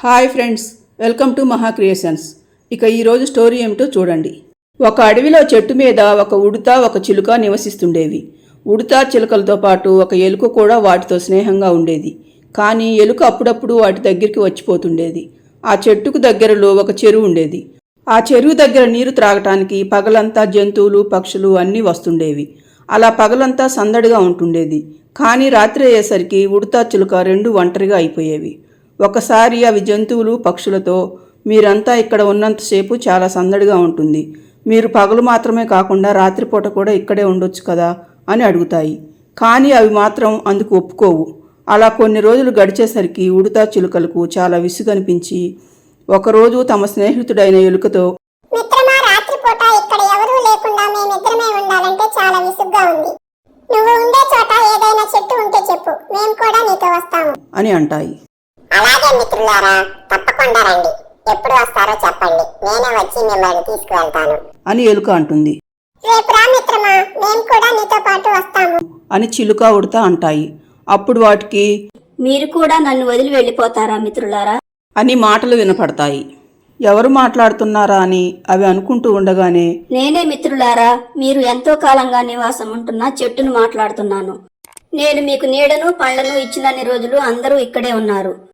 Hi friends welcome to Maha creations. ఇక ఈరోజు story ఏమిటో చూడండి. ఒక అడవిలో చెట్టు మీద ఒక ఉడుత ఒక చిలుక నివసిస్తుండేవి. ఉడుత చిలుకలతో పాటు ఒక ఎలుక కూడా వాటితో స్నేహంగా ఉండేది. కానీ ఎలుక అప్పుడప్పుడు వాటి దగ్గరికి వచ్చిపోతుండేది. ఆ చెట్టుకు దగ్గరలో ఒక చెరువు ఉండేది. ఆ చెరువు దగ్గర నీరు త్రాగటానికి పగలంతా జంతువులు పక్షులు అన్నీ వస్తుండేవి. అలా పగలంతా సందడిగా ఉంటుండేది. కానీ రాత్రి అయ్యేసరికి ఉడతా చిలుక రెండు ఒంటరిగా అయిపోయేవి. ఒకసారి అవి జంతువులు పక్షులతో మీరంతా ఇక్కడ ఉన్నంతసేపు చాలా సందడిగా ఉంటుంది. మీరు పగలు మాత్రమే కాకుండా రాత్రిపూట కూడా ఇక్కడే ఉండొచ్చు కదా అని అడుగుతాయి. కానీ అవి మాత్రం అందుకు ఒప్పుకోవు. అలా కొన్ని రోజులు గడిచేసరికి ఉడతా చిలుకలకు చాలా విసుగనిపించి ఒకరోజు తమ స్నేహితుడైన ఎలుకతో అని అంటాయి. అలాగే మిత్రులారా తప్పకుండా రండి. ఎప్పుడు వస్తారో చెప్పండి. నేనే వచ్చి మిమ్మల్ని తీసుకువెళ్తాను. అని ఎలుక అంటుంది. రేపు రా మిత్రమా మేము కూడా నీతో పాటు వస్తాము. అని చిలుక ఉడత అంటాయి. అప్పుడు వాటికి మీరు కూడా నన్ను వదిలి వెళ్ళిపోతారా మిత్రులారా? అని మాటలు వినపడతాయి. ఎవరు మాట్లాడుతున్నారా అని అవి అనుకుంటూ ఉండగానే నేనే మిత్రులారా మీరు ఎంతో కాలంగా నివాసం ఉంటున్న చెట్టును మాట్లాడుతున్నాను. నేను మీకు నీడను పళ్ళను ఇచ్చినన్ని రోజులు అందరూ ఇక్కడే ఉన్నారు.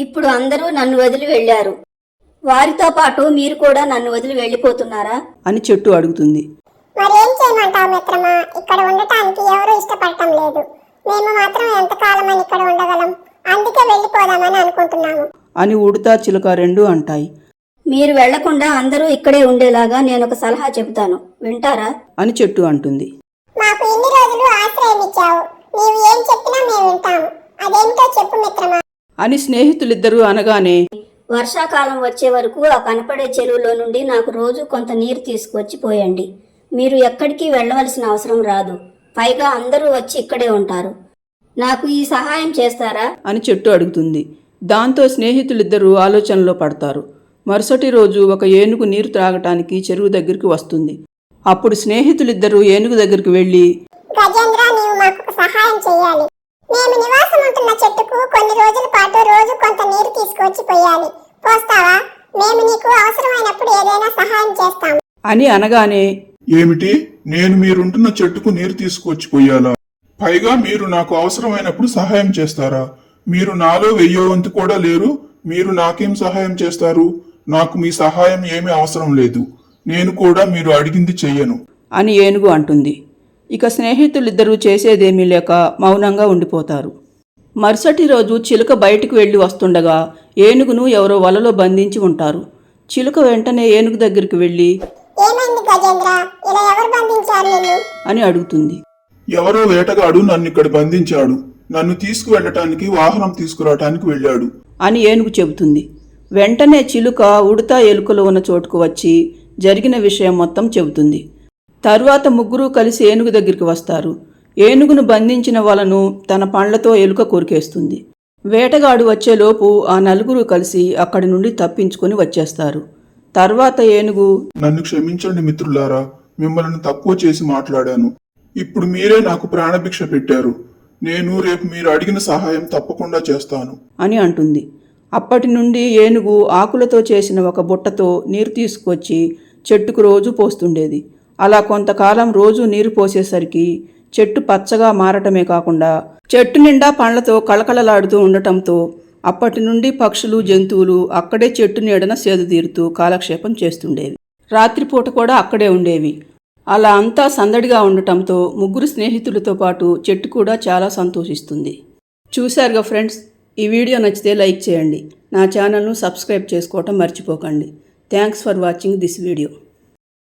ఇప్పుడు అందరూ నన్ను వదిలి వెళ్ళారు. వారితో పాటు మీరు కూడా నన్ను వదిలి వెళ్ళిపోతున్నారా? అని చెట్టు అడుగుతుంది. మరేం చేయమంటావు మిత్రమా? ఇక్కడ ఉండటానికి ఎవరూ ఇష్టపడటం లేదు. మేము మాత్రం ఎంతకాలమని ఇక్కడ ఉండగలం. అందుకే వెళ్ళిపోదామని అనుకుంటున్నాము. అని ఉడతా చిలుక రెండు అంటాయి. మీరు వెళ్ళకుండా అందరూ ఇక్కడే ఉండేలాగా నేను ఒక సలహా చెబుతాను. వింటారా? అని చెట్టు అంటుంది. మాకు ఇన్ని రోజులు ఆశ్రయం ఇచ్చావు. నీవు ఏం చెప్పినా మేము వింటాము. అదేమిటో చెప్పు మిత్రమా. అని స్నేహితులిద్దరూ అనగానే వర్షాకాలం వచ్చే వరకు ఆ కనపడే చెరువులో నుండి నాకు రోజు కొంత నీరు తీసుకువచ్చి పోయండి. మీరు ఎక్కడికి వెళ్ళవలసిన అవసరం రాదు. పైగా అందరూ వచ్చి ఇక్కడే ఉంటారు. నాకు ఈ సహాయం చేస్తారా? అని చెట్టు అడుగుతుంది. దాంతో స్నేహితులిద్దరూ ఆలోచనలో పడతారు. మరుసటి రోజు ఒక ఏనుగు నీరు త్రాగటానికి చెరువు దగ్గరికి వస్తుంది. అప్పుడు స్నేహితులిద్దరూ ఏనుగు దగ్గరికి వెళ్ళి గజేంద్ర నీవు మాకు ఒక సహాయం చేయాలి మేము నివాసం ఉంటున్న చెట్టుకు కొన్ని రోజుల పాటు రోజు కొంత నీరు తీసుకొచ్చి పోయాలి. పోస్తావా? మేము నీకు అవసరమైనప్పుడు ఏదైనా సహాయం చేస్తాం. అని అనగానే ఏమిటి? నేను మీరుంటున్న చెట్టుకు నీరు తీసుకొచ్చి పోయాలా? పైగా మీరు నాకు అవసరమైనప్పుడు సహాయం చేస్తారా? మీరు నాలో వెయ్యో వంతు కూడా లేరు. మీరు నాకేం సహాయం చేస్తారు? నాకు మీ సహాయం ఏమీ అవసరం లేదు. నేను కూడా మీరు అడిగింది చెయ్యను. అని ఏనుగు అంటుంది. ఇక స్నేహితులిద్దరూ చేసేదేమీ లేక మౌనంగా ఉండిపోతారు. మరుసటి రోజు చిలుక బయటికి వెళ్ళి వస్తుండగా ఏనుగును ఎవరో వలలో బంధించి ఉంటారు. చిలుక వెంటనే ఏనుగు దగ్గరికి వెళ్ళి ఏమైంది గజేంద్ర? ఇలా ఎవరు బంధించారు నిన్ను? అని అడుగుతుంది. ఎవరో వేటగాడు నన్ను ఇక్కడ బంధించాడు. నన్ను తీసుకువెళ్ళటానికి వాహనం తీసుకురావటానికి వెళ్ళాడు. అని ఏనుగు చెబుతుంది. వెంటనే చిలుక ఉడతా ఎలుకలు ఉన్న చోటుకు వచ్చి జరిగిన విషయం మొత్తం చెబుతుంది. తరువాత ముగ్గురు కలిసి ఏనుగు దగ్గరికి వస్తారు. ఏనుగును బంధించిన వలను తన పండ్లతో ఎలుక కొరికేస్తుంది. వేటగాడు వచ్చేలోపు ఆ నలుగురు కలిసి అక్కడి నుండి తప్పించుకొని వచ్చేస్తారు. తర్వాత ఏనుగు నన్ను క్షమించండి మిత్రులారా మిమ్మల్ని తక్కువ చేసి మాట్లాడాను. ఇప్పుడు మీరే నాకు ప్రాణభిక్ష పెట్టారు. నేను రేపు మీరు అడిగిన సహాయం తప్పకుండా చేస్తాను. అని అంటుంది. అప్పటి నుండి ఏనుగు ఆకులతో చేసిన ఒక బుట్టతో నీరు తీసుకొచ్చి చెట్టుకు రోజు పోస్తుండేది. అలా కొంతకాలం రోజు నీరు పోసేసరికి చెట్టు పచ్చగా మారటమే కాకుండా చెట్టు నిండా పండ్లతో కళకళలాడుతూ ఉండటంతో అప్పటి నుండి పక్షులు జంతువులు అక్కడే చెట్టు నీడన సేద తీరుతూ కాలక్షేపం చేస్తుండేవి. రాత్రిపూట కూడా అక్కడే ఉండేవి. అలా అంతా సందడిగా ఉండటంతో ముగ్గురు స్నేహితులతో పాటు చెట్టు కూడా చాలా సంతోషిస్తుంది. చూశారుగా ఫ్రెండ్స్ ఈ వీడియో నచ్చితే లైక్ చేయండి. నా ఛానల్ను సబ్స్క్రైబ్ చేసుకోవటం మర్చిపోకండి. Thanks for watching this video.